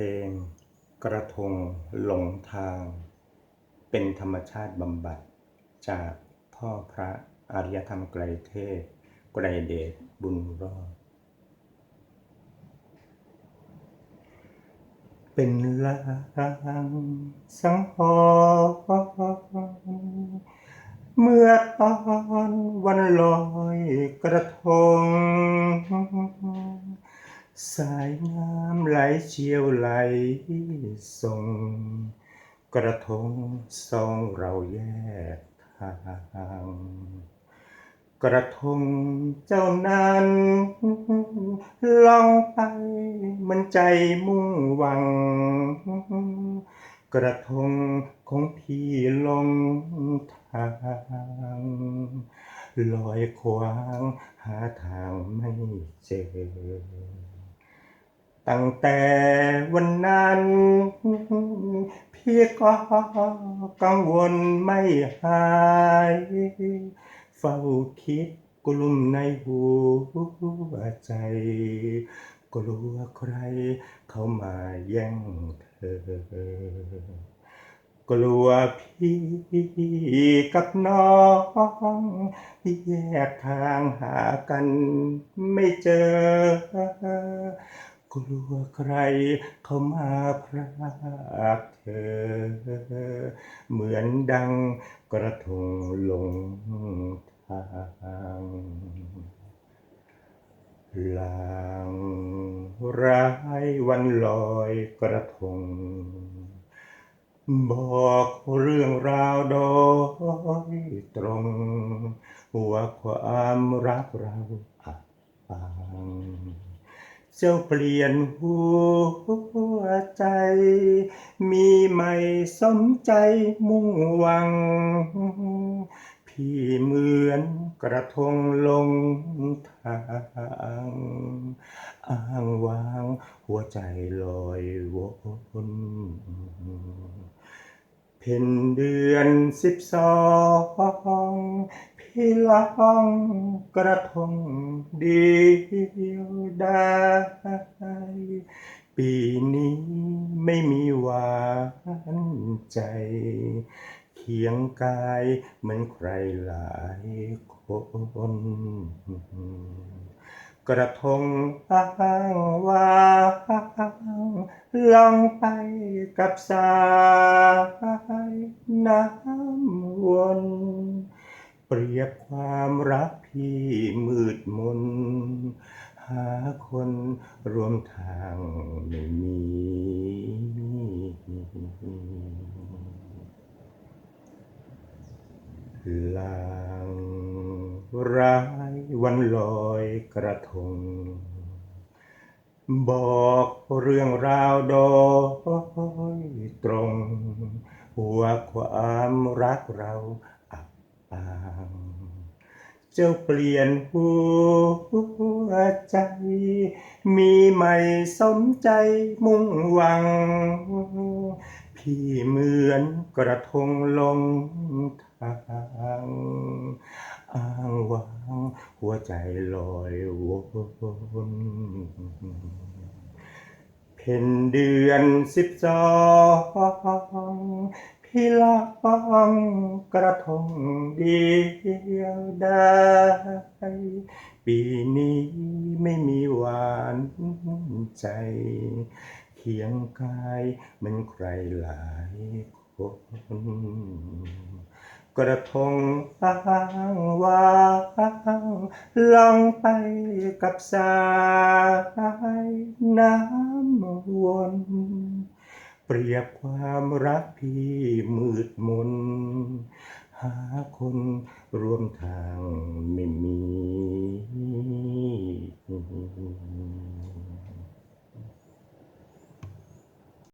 ลง กระทงหลงทาง เป็นธรรมชาติบำบัด จากพ่อพระอริยธรรมไกรเทพไกรเดชบุญรอด เป็นลางสังหรเมื่อตอนวันลอยกระทง สายน้ำไหลเชี่ยวไหลส่ง กระทงสองเราแยกทาง กระทงเจ้านั้นลองไปมันใจมุ่งหวัง กระทงของพี่ลงทางลอยควางหาทางไม่เจอ ตั้งแต่วันนั้น พี่ก็กังวลไม่หายเฝ้าคิดกลุ่มในหัวใจ กลัวใครเข้ามาแย่งเธอกลัวพี่กับน้องแยกทางหากันไม่เจอ กลัวใครเข้ามาพรากเธอ เหมือนดังกระทงลงทางลางร้ายวันลอยกระทง บอกเรื่องราวโดยตรง ว่าความรักเราอับปาง เจ้าเปลี่ยนหัวใจ มีไม่สมใจมุ่งหวัง พี่เหมือนกระทงลงทางอ้างว้างหัวใจลอยวนเพ็ญเดือนสิบสอง พี่ลองกระทงเดียวได้ ปีนี้ไม่มีหวานใจ เคียงกายเหมือนใครหลายคนกระทงอ้างว่างลองไปกับสายน้ำวน เปรียบความรักพี่มืดมน หาคนรวมทางไม่มี ลางร้ายวันลอยกระทง บอกเรื่องราวโดยตรงว่าความรักเรา อับปาง เจ้าเปลี่ยนหัวใจ มีไม่สมใจมุ่งหวัง พี่เหมือนกระทงลงทางอ้างว้างหัวใจลอยวนเพ็ญเดือนสิบสอง พี่ลองกระทงเดียวได้ ปีนี้ไม่มีหวานใจ เคียงกายมือนใครหลายคนกระทงอ้างว่างลองไปกับสายน้ำวน เปรียบความรักพี่มืดมน หาคนร่วมทาง